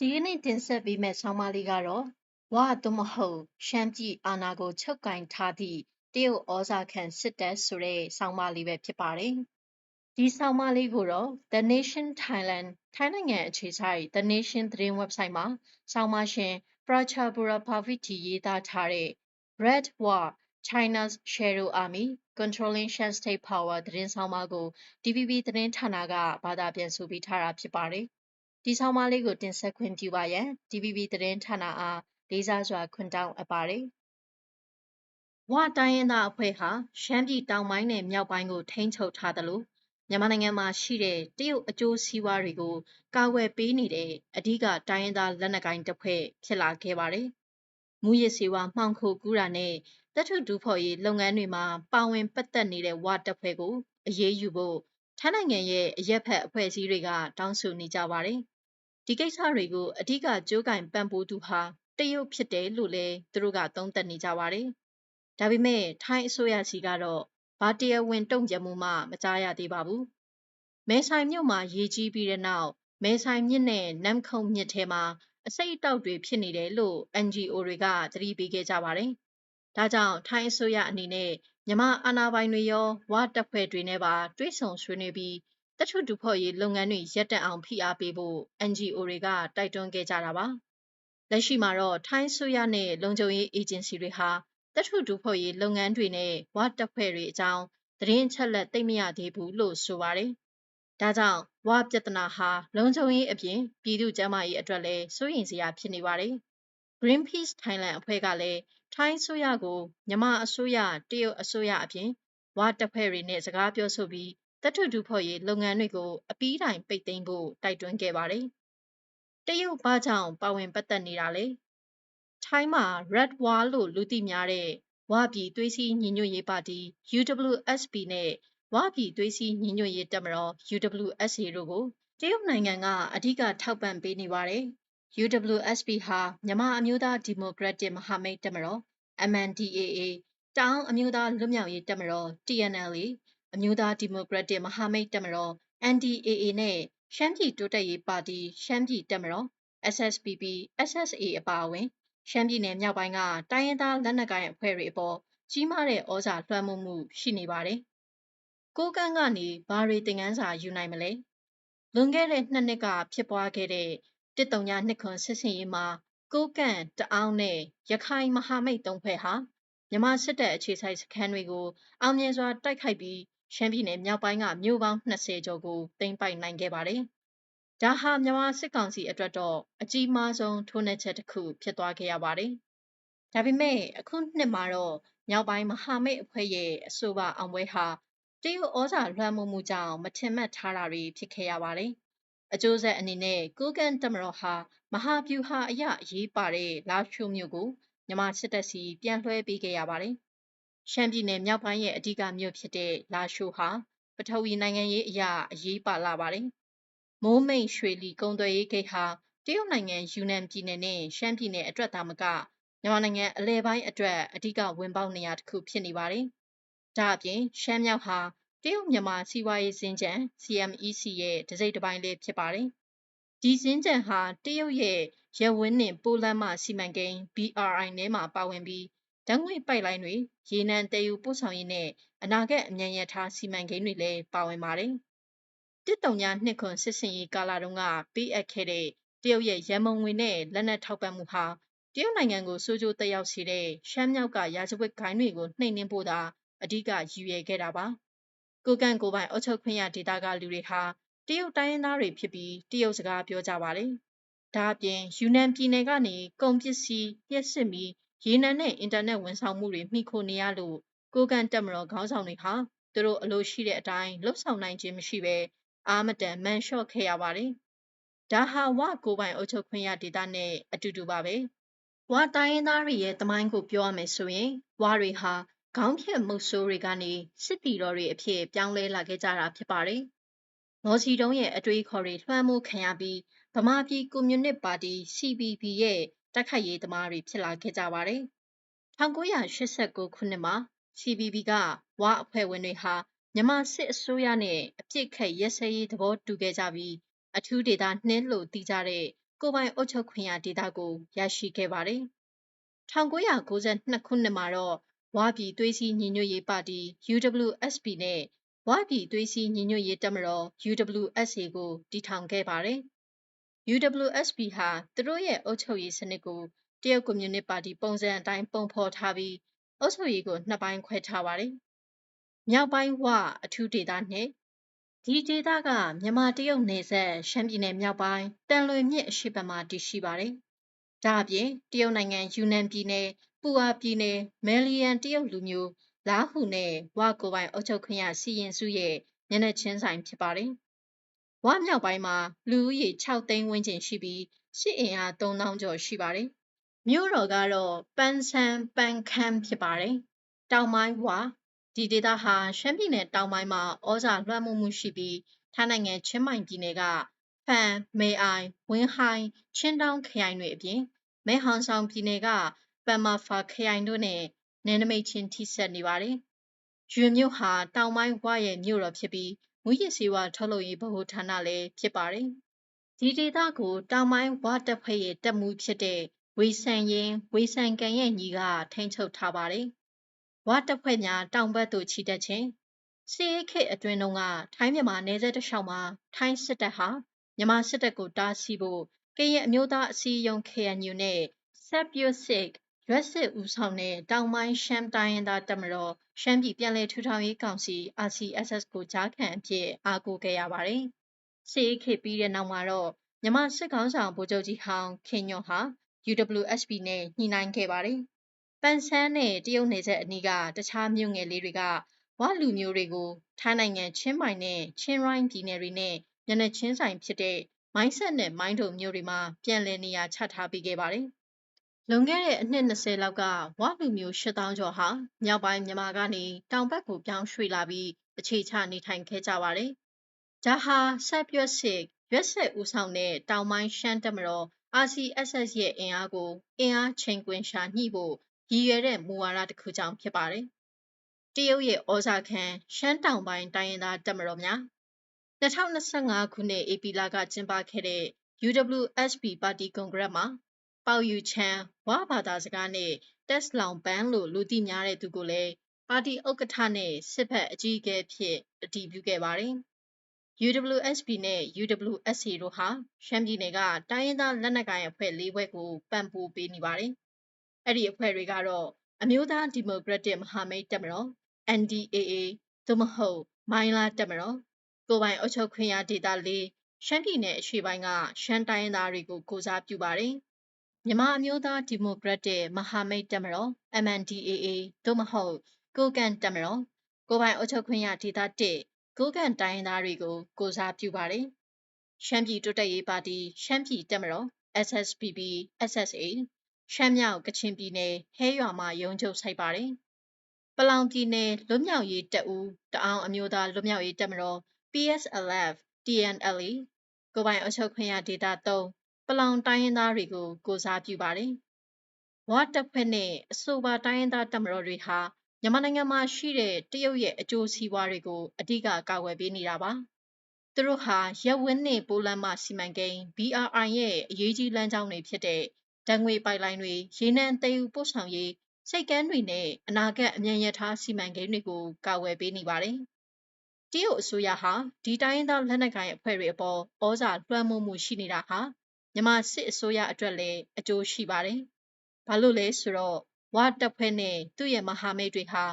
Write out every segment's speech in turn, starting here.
ဒီကနေ့တင်ဆက်ပေးမယ့်ဆောင်းပါးလေးကတော့ဝါသို့မဟုတ်ရှမ်းပြည်အာဏာကိုချုပ်ကင်ထားသည့်တရုတ်ဩဇာခံစစ်တပ်ဆိုတဲ့ဆောင်းပါးလေးပဲဖြစ်ပါတယ်။ဒီဆောင်းပါးလေးကိုတော့ The Nation Thailand ထိုင်းနိုင်ငံအခြေစိုက် The Nation သတင်း website မှာဆောင်းပါးရှင် Prachabura Paviti ရေးသားထားတဲ့ Red War China's Shadow Army Controlling Shan State Power သတင်းဆောင်းပါးကို DVB သတင်းဌာနကဘာသာပြန်ဆိုပေးထားတာဖြစ်ပါတယ်။ ဒီဆောင်းပါးလေးကိုတင်ဆက်ခွင့်ပြုပါရန် DVB သတင်းဌာနအားလေးစားစွာခွင့်တောင်းအပ်ပါတယ်။ဝတိုင်းရင်းသားအဖွဲ့ဟာရှမ်းပြည်တောင်ပိုင်းနဲ့မြောက်ပိုင်းကိုထိန်းချုပ်ထားသလိုမြန်မာနိုင်ငံမှာရှိတဲ့တရုတ်အကျိုးစီးပွားတွေကိုကာကွယ်ပေးနေတဲ့အဓိကတိုင်းရင်းသားလက်နက်ကိုင်တစ်ဖွဲ့ဖြစ်လာခဲ့ပါတယ်။မူရစ်စေဝါမှောင်ခိုကူးတာနဲ့တပ်ထုဒူဖော်ရေးလုပ်ငန်းတွေမှာပါဝင်ပတ်သက်နေတဲ့ဝတပ်ဖွဲ့ကိုအရေးယူဖို့ထိုင်းနိုင်ငံရဲ့အရက်ဖက်အဖွဲ့အစည်းတွေကတောင်းဆိုနေကြပါတယ်။ ဒီကိစ္စတွေကိုအဓိကကြိုးကင်ပံ့ပိုးသူဟာတရုတ်ဖြစ်တယ်လို့လည်းသူတို့ကသုံးသပ်နေကြပါတယ်။ဒါပေမဲ့ထိုင်းအစိုးရစီကတော့ဘာတရားဝင်တုံ့ပြန်မှုမှမကြားရသေးပါဘူး။မဲဆိုင်မြို့မှာရေကြီးပြီးတဲ့နောက်မဲဆိုင်မြစ်နဲ့နမ်ခုံမြစ်ထဲမှာအစိတ်အတောက်တွေဖြစ်နေတယ်လို့ NGO တွေကသတိပေးခဲ့ကြပါတယ်။ဒါကြောင့်ထိုင်းအစိုးရအနေနဲ့မြမအာဏာပိုင်တွေရောဝတပ်ဖွဲ့တွေနဲ့ပါတွဲဆုံဆွေးနွေးပြီး တထုတူဖော်ရေးလုပ်ငန်းတွေရပ်တန့်အောင်ဖိအားပေးဖို့ NGO တွေကတိုက်တွန်းခဲ့ကြတာပါ။လက်ရှိမှာတော့ထိုင်းဆိုရနဲ့လုံခြုံရေးအေဂျင်စီတွေဟာတထုတူဖော်ရေးလုပ်ငန်းတွေနဲ့ဝတ်တပ်ဖွဲ့တွေအကြောင်းသတင်းချက်လက်သိမရသေးဘူးလို့ဆိုပါတယ်။ဒါကြောင့်ဝပြဿနာဟာလုံခြုံရေးအပြင်ပြည်သူ့ကျန်းမာရေးအတွက်လည်းစိုးရိမ်စရာဖြစ်နေပါတယ်။ Greenpeace Thailand အဖွဲ့ကလည်းထိုင်းဆိုရကိုမြန်မာအစိုးရတရုတ်အစိုးရအပြင်ဝတပ်ဖွဲ့တွေနဲ့စကားပြောဆိုပြီး သတ္ထုတူဖော်ရေးလုပ်ငန်းတွေကို အပီးတိုင်ပိတ်သိမ်းဖို့တိုက်တွန်းခဲ့ပါတယ်။တရုတ်ဘာကြောင့်ပါဝင်ပတ်သက်နေတာလဲ။ထိုင်းမှာ Red War လို့လူသိများတဲ့ဝပြည်သွေးစည်းညီညွတ်ရေးပါတီ UWSP နဲ့ဝပြည်သွေးစည်းညီညွတ်ရေးတပ်မတော် UWSA တို့ကိုတရုတ်နိုင်ငံကအဓိကထောက်ပံ့ပေးနေပါတယ်။ UWSP ဟာမြန်မာအမျိုးသားဒီမိုကရက်တစ်မဟာမိတ်တပ်မတော် MNDAA တောင်အမျိုးသားလွတ်မြောက်ရေးတပ်မတော် TNLA အမျိုးသားဒီမိုကရက်တစ်မဟာမိတ်တပ်မတော် NDAA နဲ့ ရှမ်းပြည်တိုးတက်ရေးပါတီ ရှမ်းပြည်တပ်မတော် SSPP SSA အပါအဝင် ရှမ်းပြည်နယ်မြောက်ပိုင်းက တိုင်းရင်းသားလက်နက်ကိုင်အဖွဲ့တွေအပေါ်ကြီးမားတဲ့ဩဇာလွှမ်းမိုးမှုရှိနေပါတယ်။ကိုကန်းကနေဘာတွေသင်ခန်းစာယူနိုင်မလဲ။လွန်ခဲ့တဲ့နှစ်နှစ်ကဖြစ်ပွားခဲ့တဲ့တစ်တုံညာနှစ်ခွန်စစ်စင်ရေးမှာကိုကန့်တအောင်းနဲ့ရခိုင်မဟာမိတ်သုံးဖွဲ့ဟာမြမစစ်တပ်အခြေစိုက်စခန်းတွေကိုအောင်မြင်စွာတိုက်ခိုက်ပြီး ရှမ်းပြည်နယ်မြောက်ပိုင်းက မြို့ပေါင်း 20 ကျော်ကို သိမ်းပိုက်နိုင်ခဲ့ပါတယ်။ဒါဟာ မြန်မာစစ်ကောင်စီအတွက်တော့ အကြီးမားဆုံးထိုးနှက်ချက်တစ်ခု ဖြစ်သွားခဲ့ရပါတယ်။ဒါပေမဲ့ အခုနှစ်မှာတော့ မြောက်ပိုင်းမဟာမိတ်အဖွဲ့ရဲ့ အဆိုပါအောင်ပွဲဟာ တရုတ်ဩဇာလွှမ်းမိုးမှုကြောင့် မထင်မှတ်ထားတာတွေ ဖြစ်ခဲ့ရပါတယ်။အကျိုးဆက်အနေနဲ့ ကိုကန်တမတော်ဟာ မဟာဗျူဟာအရ အရေးပါတဲ့ လာရှိုးမြို့ကို မြန်မာစစ်တပ်စီပြန်လွှဲပေးခဲ့ရပါတယ် ရှမ်းပြည်နယ်မြောက်ပိုင်းရဲ့အဓိကမြို့ဖြစ်တဲ့လာရှိုးဟာပထဝီနိုင်ငံရေးအရာအရေးပါလာပါတယ်။မိုးမိတ်ရွှေလီကုံသွယ်ရေးဂိတ်ဟာတရုတ်နိုင်ငံယူနန်ပြည်နယ်နဲ့ရှမ်းပြည်နယ်အတွက်သာမကမြန်မာနိုင်ငံအလဲပိုင်းအတွက်အဓိကဝင်ပေါက်နေရာတစ်ခုဖြစ်နေပါတယ်။ဒါအပြင်ရှမ်းမြောက်ဟာတရုတ်မြန်မာစီးပွားရေးစင်ကြံ CMEC ရဲ့တစိမ့်တစ်ပိုင်းလေးဖြစ်ပါတယ်။ဒီစင်ကြံဟာတရုတ်ရဲ့ရဝင်းနှင့်ပိုးလမ်းမစီမံကိန်း BRI ထဲမှာပါဝင်ပြီး ဓာတ်ငွေ့ပိုက်လိုင်းတွေရေနံတည်ယူပို့ဆောင်ရေးနဲ့အနာဂတ်အမြန်ရထားစီမံကိန်းတွေလည်းပါဝင်ပါတယ်။တစ်တုံညာနှစ်ခွန်စစ်စင်ရေးကာလတုန်းကပေးအပ်ခဲ့တဲ့တရုတ်ရဲ့ရန်မုံငွေနဲ့လက်နက်ထောက်ပံ့မှုဟာတရုတ်နိုင်ငံကိုစိုးကျိုးတက်ရောက်စေတဲ့ရှမ်းမြောက်ကရာဇဝတ်ဂိုင်းတွေကိုနှိမ်နင်းဖို့သာအဓိကရည်ရွယ်ခဲ့တာပါ။ကိုကန့်ကိုပိုင်အုပ်ချုပ်ခွင့်ရဒေသကလူတွေဟာတရုတ်တိုင်းရင်းသားတွေဖြစ်ပြီးတရုတ်စကားပြောကြပါတယ်။ဒါအပြင်ယူနန်ပြည်နယ်ကနေကုန်ပစ္စည်းလျှက်စစ်မီ ရေနံနဲ့အင်တာနက်ဝန်ဆောင်မှုတွေမှီခိုနေရလို့ကိုကန်တက်မတော်ခေါင်းဆောင်တွေဟာသူတို့အလိုရှိတဲ့အတိုင်းလှုပ်ဆောင်နိုင်ခြင်းမရှိဘဲအာမတန်မန်လျှော့ခဲ့ရပါတယ်။ဒါဟာဝကိုပိုင်အုပ်ချုပ်ခွင့်ရဒေသနဲ့အတူတူပါပဲ။ဝတိုင်းရင်းသားတွေရဲ့တမိုင်းကိုပြောရမယ်ဆိုရင်ဝတွေဟာခေါင်းဖြတ်မုတ်ဆိုးတွေကနေစစ်တီတော်တွေအဖြစ်ပြောင်းလဲလာခဲ့ကြတာဖြစ်ပါတယ်။မော်စီတုံးရဲ့အတွေးခေါ်တွေလွှမ်းမိုးခံရပြီးဗမာပြည်ကွန်မြူနစ်ပါတီ CPP ရဲ့ တိုက်ခိုက်ရေးသမားတွေဖြစ်လာခဲ့ကြပါတယ်။1989ခုနှစ်မှာ CPP ကဝအဖွဲ့ဝင်တွေဟာမြန်မာစစ်အစိုးရနဲ့အပြစ်ခတ်ရက်စဲရေးသဘောတူခဲ့ကြပြီးအထူးဒေသနှင်းလို့တည်ကြတဲ့ကိုယ်ပိုင်အုပ်ချုပ်ခွင့်ရဒေသကိုရရှိခဲ့ပါတယ်။1992ခုနှစ်မှာတော့ဝါပြည်သွေးစည်းညီညွတ်ရေးပါတီ UWSP နဲ့ဝါပြည်သွေးစည်းညီညွတ်ရေးတပ်မတော် UWSA ကိုတည်ထောင်ခဲ့ပါတယ်။ UWSP ဟာသူတို့ရဲ့အုပ်ချုပ်ရေးစနစ်ကိုတရုတ်ကွန်မြူနတီပါတီပုံစံအတိုင်းပုံဖော်ထားပြီးအုပ်ချုပ်ရေးကိုနှစ်ပိုင်းခွဲထားပါတယ်။မြောက်ပိုင်းဝအထူးဒေသနဲ့ဒီဒေသကမြန်မာတရုတ်နယ်စပ်ရှမ်းပြည်နယ်မြောက်ပိုင်းတန်လွင်မြစ်အရှေ့ဘက်မှာတည်ရှိပါတယ်။ဒါအပြင်တရုတ်နိုင်ငံယူနန်ပြည်နယ်ပူအာပြည်နယ်မယ်လီယန်တရုတ်လူမျိုးလာဟုနဲ့ဝကိုပိုင်အုပ်ချုပ်ခွင့်ရစီရင်စုရဲ့မျက်နှာချင်းဆိုင်ဖြစ်ပါတယ်။ ဝမြောက်ပိုင်းမှာလူဦးရေ6သိန်းဝန်းကျင်ရှိပြီးစစ်အင်အား3000ကျော်ရှိပါတယ်။မြို့တော်ကတော့ပန်းဆန်းပန်းခမ်းဖြစ်ပါတယ်။တောင်ပိုင်းဝဒီဒေသဟာရှမ်းပြည်နယ်တောင်ပိုင်းမှာဩဇာလွှမ်းမိုးမှုရှိပြီးထိုင်းနိုင်ငံချင်းမိုင်ပြည်နယ်ကဖန်မေအိုင်ဝင်းဟိုင်းချင်းတောင်းခရိုင်တွေအပြင်မဲဟောင်ဆောင်ပြည်နယ်ကပန်မာဖာခရိုင်တို့နဲ့နယ်နိမိတ်ချင်းထိစပ်နေပါတယ်။ရွှေမြို့ဟာတောင်ပိုင်းဝရဲ့မြို့တော်ဖြစ်ပြီး မူရစ်စေဝါထုတ်လုပ်ရေးဗဟိုဌာနလည်းဖြစ်ပါတယ်။ဒီဒေသကိုတောင်ပိုင်းဝတပ်ဖွဲ့ရဲ့တပ်မှုဖြစ်တဲ့ဝေဆန်ရင်ဝေဆန်ကန်ရဲ့ညီကထိန်းချုပ်ထားပါတယ်။ဝတပ်ဖွဲ့များတောင်ဘက်သို့ခြိတက်ခြင်းစစ်ရေးခေတ်အတွင်းတုန်းကထိုင်းမြန်မာနယ်စပ်တစ်လျှောက်မှာထိုင်းစစ်တပ်ဟာမြန်မာစစ်တပ်ကိုတားဆီးဖို့ကရင်အမျိုးသားအစည်းအရုံး KNU နဲ့ Sepuitic ရွက်စစ်ဦးဆောင်တဲ့တောင်ပိုင်းရှမ်းတိုင်းရင်းသားတပ်မတော်ရှမ်းပြည်ပြည်လဲထူထောင်ရေးကောင်စီ RCSS ကိုကြားခံအဖြစ်အားကိုးခဲ့ရပါတယ်။စစ်အေးခေပြီးတဲ့နောက်မှာတော့မြမစစ်ကောင်ဆောင်ဗိုလ်ချုပ်ကြီးဟောင်းခင်ညွန့်ဟာ UWSP နဲ့ညှိနှိုင်းခဲ့ပါတယ်။ပန်ဆန်းနဲ့တရုတ်နယ်စပ်အနီးကတခြားမြို့ငယ်လေးတွေကဝလူမျိုးတွေကိုထိုင်းနိုင်ငံချင်းမိုင်နဲ့ချင်းရိုင်းပြည်နယ်တွေနဲ့မျက်နှာချင်းဆိုင်ဖြစ်တဲ့မိုင်းဆက်နဲ့မိုင်းတုံမြို့တွေမှာပြန်လည်နေရာချထားပေးခဲ့ပါတယ်။ လွန်ခဲ့တဲ့အနှစ်20လောက်ကဝလူမျိုး8000ကျော်ဟာမြောက်ပိုင်းမြန်မာကနေတောင်ဘက်ကိုပြောင်းရွှေ့လာပြီးအခြေချနေထိုင်ခဲ့ကြပါတယ်။ဒါဟာဆက်ပြွက်စစ်ရွက်ဆက်ဦးဆောင်တဲ့တောင်ပိုင်းရှမ်းတပ်မတော် RCSS ရဲ့အင်အားကိုအင်အားချိန်ခွင်ရှာညှိဖို့ရည်ရွယ်တဲ့မူဝါဒတစ်ခုကြောင့်ဖြစ်ပါတယ်။တရုတ်ရဲ့ဩဇာခံရှမ်းတောင်ပိုင်းတိုင်းရင်းသားတပ်မတော်များ2025ခုနှစ်ဧပြီလကကျင်းပခဲ့တဲ့ UWSP ပါတီကွန်ဂရက်မှာ ပေါယူချန်ဝါဘာသာစကားနဲ့တက်စလောင်ဘန်လို့လူသိများတဲ့သူကိုလည်းပါတီဥက္ကဋ္ဌနဲ့စစ်ဘက်အကြီးအကဲဖြစ်အတည်ပြုခဲ့ပါတယ်။ UWSP နဲ့ UWSA တို့ဟာရှမ်းပြည်နယ်ကတိုင်းရင်းသားလက်နက်ကိုင်အဖွဲ့၄ဘွဲ့ကိုပံ့ပိုးပေးနေပါတယ်။အဲ့ဒီအဖွဲ့တွေကတော့အမျိုးသားဒီမိုကရက်တစ်မဟာမိတ်တပ်မတော် NDAA သို့မဟုတ်မိုင်းလားတပ်မတော်ကိုပိုင်အုပ်ချုပ်ခွင့်ရဒေသလေးရှမ်းပြည်နယ်အရှေ့ပိုင်းကရှမ်းတိုင်းသားတွေကိုကိုစားပြုပါတယ်။ မြန်မာအမျိုးသားဒီမိုကရက်တစ်မဟာမိတ်တပ်မတော် MNDAA သို့မဟုတ်ကိုကန်တပ်မတော်ကိုပိုင်အုပ်ချုပ်ခွင့်ရဒေသတစ်ကိုကန်တိုင်းသားတွေကိုကိုစားပြုပါတယ်။ရှမ်းပြည်တိုးတက်ရေးပါတီရှမ်းပြည်တပ်မတော် SSPP SSA ရှမ်းမြောက်ကချင်ပြည်နယ်ဟဲရွာမှာရုံးချုပ်ဆိုင်ပါတယ်။ပလောင်ပြည်နယ်လွတ်မြောက်ရေးတပ်ဦးတအောင်အမျိုးသားလွတ်မြောက်ရေးတပ်မတော် PSLF TNLA ကိုပိုင်အုပ်ချုပ်ခွင့်ရဒေသ3 ပလောင်တိုင်းရင်းသားတွေကိုကိုစားပြုပါတယ်။ဝါတပ်ဖွဲ့နဲ့အဆိုပါတိုင်းရင်းသားတပ်မတော်တွေဟာမြန်မာနိုင်ငံမှာရှိတဲ့တရုတ်ရဲ့အကျိုးစီးပွားတွေကိုအဓိကကာကွယ်ပေးနေတာပါ။သူတို့ဟာရက်ဝင်းနဲ့ပိုးလမ်းမစီမံကိန်း BRI ရဲ့အရေးကြီးလမ်းကြောင်းတွေဖြစ်တဲ့ဓာတ်ငွေပိုက်လိုင်းတွေရေနံသယ်ယူပို့ဆောင်ရေးစိတ်ကမ်းတွေနဲ့အနာဂတ်အမြန်ရထားစီမံကိန်းတွေကိုကာကွယ်ပေးနေပါတယ်။တရုတ်အစိုးရဟာဒီတိုင်းရင်းသားလက်နက်ကိုင်အဖွဲ့တွေအပေါ်ဩဇာလွှမ်းမိုးမှုရှိနေတာဟာ မြန်မာစစ်အစိုးရအတွက်လည်းအကျိုးရှိပါတယ်။ဘာလို့လဲဆိုတော့ဝတပ်ဖွဲ့နဲ့သူ့ရဲ့မဟာမိတ်တွေဟာ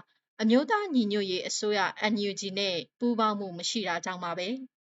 အမျိုးသားညီညွတ်ရေးအစိုးရ NUG နဲ့ပူးပေါင်းမှုမရှိတာကြောင့်ပါပဲ။